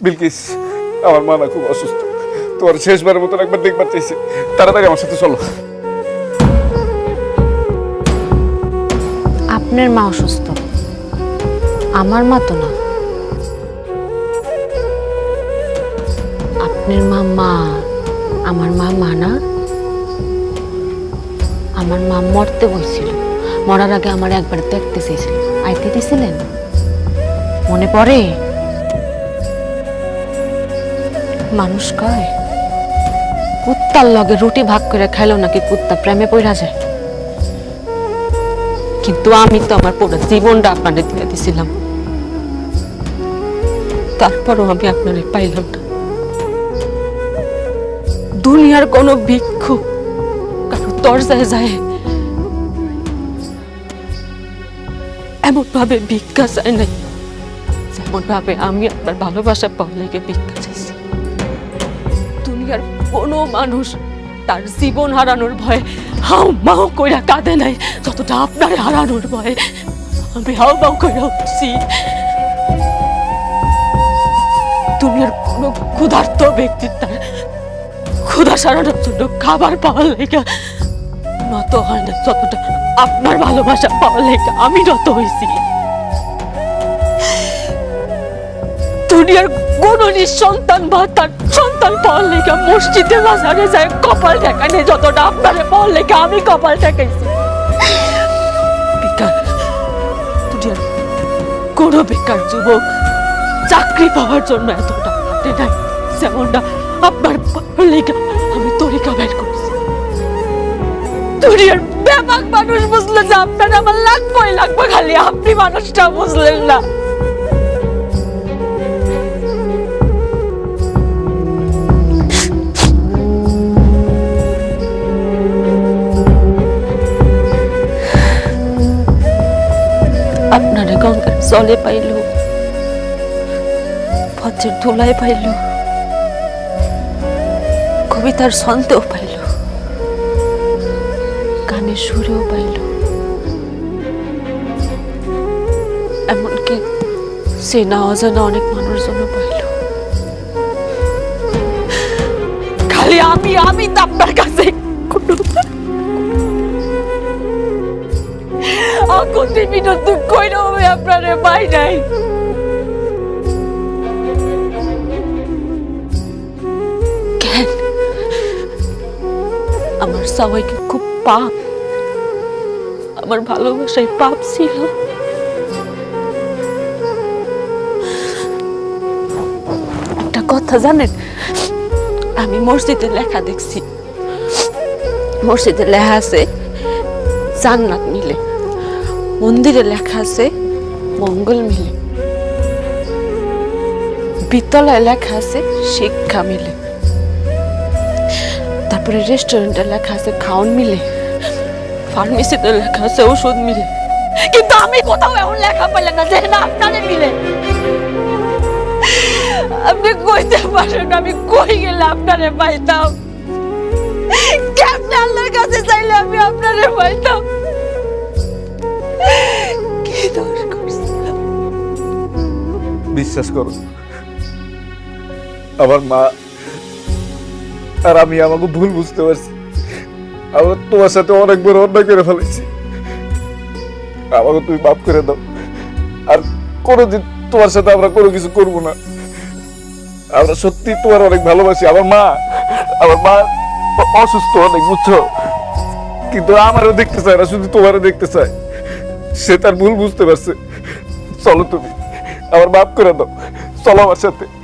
বিলকিস, আমার মা না খুব অসুস্থ। তোমার শেষবারের মতন একবার দেখবার চাইছে। তাড়াতাড়ি আমার সাথে চলো। আপনার মা অসুস্থ। আমার মা তো না। আপনার মা মা, আমার মা মা না। আমার মা মরতে বসছিল মরার আগে আমার একবার দেখতে চেয়েছিল আইতে দিছিলেন? মনে পড়ে? মানুষ কয়? কুত্তার লগে রুটি ভাগ করে খাইলেও নাকি কুত্তা প্রেমে পড়া যায়? কিন্তু আমি তো আমার পুরো জীবনটা আপনাদের দিয়ে দিছিলাম। তারপরও আমি আপনারে পাইলাম না। দুনিয়ার কোন ভিক্ষু কারও দরজায় যায়। এমন ভাবে ভিক্ষা চায় নাই যেমন ভাবে আমি আপনার ভালোবাসা পাওয়া লেগে ভিক্ষা চাইছি। দুনিয়ার কোনো মানুষ তার জীবন হারানোর ভয়ে হাও মাও কইরা কাঁদে নাই, যতটা আপনার হারানোর ভয়ে। আমি হাও মাও কইরা উঠছি। দুনিয়ার কোনো ক্ষুধার্ত ব্যক্তির তার ক্ষুধা সারানোর জন্য খাবার পাওয়ার লেখা নত হয় না, যতটা আপনার ভালোবাসা পাওয়ার লেখা আমি নত হয়েছি দুনিয়ার কোন নিঃসন্তান বা তার সন্তান পাওয়ার লেগে মসজিদে বাজারে যায় কপাল ঠেকানে যতটা আপনারে পাওয়ার লেগে আমি কপাল ঠেকাইছি। বেকার কোন বেকার যুবক চাকরি পাওয়ার জন্য এতটা হাতে নাই, যেমনটা আপনার পাওয়ার লেগে আমি তরিকা বের করছি। দুনিয়ার ব্যাপক মানুষ বুঝলো যে আপনার আমার লাগবে লাগবে, খালি আপনি মানুষটা বুঝলেন না। আপনারে গঙ্গার জলে পাইল, পথের ধুলায় পাইল, কবিতার ছন্দেও পাইল, গানের সুরেও পাইল। এমনকি চেনা অজানা অনেক মানুষজনও পাইল। খালি আমি আমি আপনার কাছে কোনো বিনোদ কইরা হবে আপনারে পাই নাই। আমার সবাইকে খুব পাপ। আমার ভালোবাসায় পাপ ছিল। একটা কথা জানেন? আমি মসজিদে লেখা দেখছি। মসজিদে লেখা আছে, জান্নাত মিলে। মন্দিরে লেখা আছে মঙ্গল মিলে। বিদ্যালয়ে লেখা আছে, শিক্ষা মিলে। তারপরে রেস্টুরেন্টে লেখা আছে, খাওন মিলে। ফার্মেসিতে লেখা আছে, ওষুধ মিলে। কিন্তু আমি কোথাও এমন লেখা পেলাম না যেখানে আপনারে মিলে। আপনি কইতে পারেন আমি কই গেলে আপনারে পাইতাম। কেমনে আল্লাহর কাছে চাইলে আমি আপনারে পাইতাম? বিশ্বাস করো। আমার মা আর আমি আমাকে ভুল বুঝতে পারছি। আমরা তোমার সাথে অনেকবার অন্যায় করে ফেলেছি। আমাকে তুমি মাফ করে দাও। আর কোনোদিন তোমার সাথে আমরা কোনো কিছু করব না। আমরা সত্যি তোমার অনেক ভালোবাসি। আমার মা আমার মা অসুস্থ অনেক, বুঝছ? কিন্তু আমারও দেখতে চায় না, শুধু তোমারও দেখতে চায়। সে তার ভুল বুঝতে পারছে। চলো তুমি। আমার মাফ করে দাও। চলো আমার সাথে।